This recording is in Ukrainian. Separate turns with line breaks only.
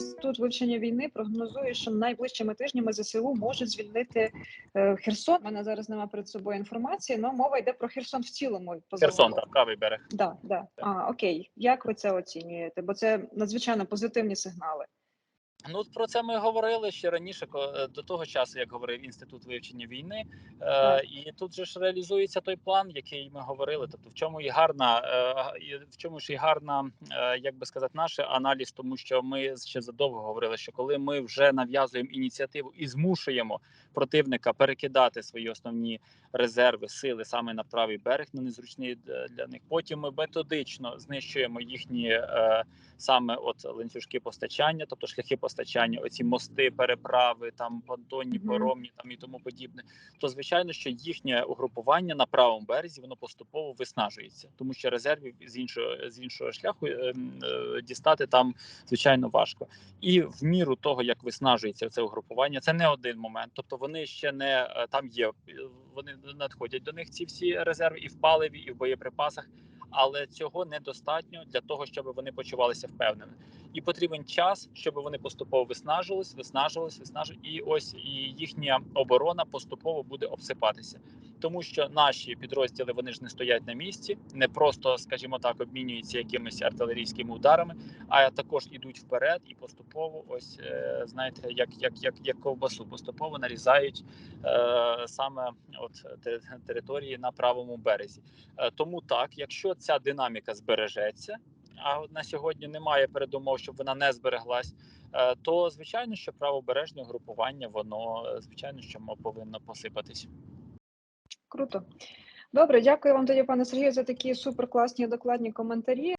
інститут вивчення війни прогнозує, що найближчими тижнями ЗСУ можуть звільнити е, Херсон. У мене зараз немає перед собою інформації, але мова йде про Херсон в цілому.
Херсон, так, правий берег.
Да, да. А, окей. Як ви це оцінюєте? Бо це надзвичайно позитивні сигнали.
Ну про це ми говорили ще раніше, е, до того часу, як говорив інститут вивчення війни. Е, і тут же ж реалізується той план, який ми говорили. Тобто, в чому і гарна, е, в чому ж і гарна, е, як би сказати, наш аналіз, тому що ми ще задовго говорили, що коли ми вже нав'язуємо ініціативу і змушуємо противника перекидати свої основні резерви, сили саме на правий берег, на незручний для них. Потім ми методично знищуємо їхні е, саме от ланцюжки постачання, тобто шляхи постачання, оці мости, переправи, там понтонні, поромні там і тому подібне. То звичайно, що їхнє угрупування на правому березі воно поступово виснажується, тому що резервів з іншого з іншого шляху е, е, дістати там звичайно важко. І в міру того, як виснажується це угрупування, це не один момент. Тобто вони ще не е, там є. е, Вони надходять до них ці всі резерви і в паливі, і в боєприпасах. Але цього недостатньо для того, щоб вони почувалися впевнено. І потрібен час, щоб вони поступово виснажувались, виснажувались, виснажувались, і ось і їхня оборона поступово буде обсипатися, тому що наші підрозділи вони ж не стоять на місці, не просто, скажімо так, обмінюються якимись артилерійськими ударами, а також ідуть вперед і поступово, ось е, знаєте, як як як як ковбасу, поступово нарізають е, саме от території на правому березі. Е, Тому так, якщо ця динаміка збережеться, а на сьогодні немає передумов, щоб вона не збереглась, е, то звичайно, що правобережне групування, воно звичайно, що повинно посипатись.
Круто. Добре, дякую вам тоді, пане Сергію, за такі суперкласні докладні коментарі.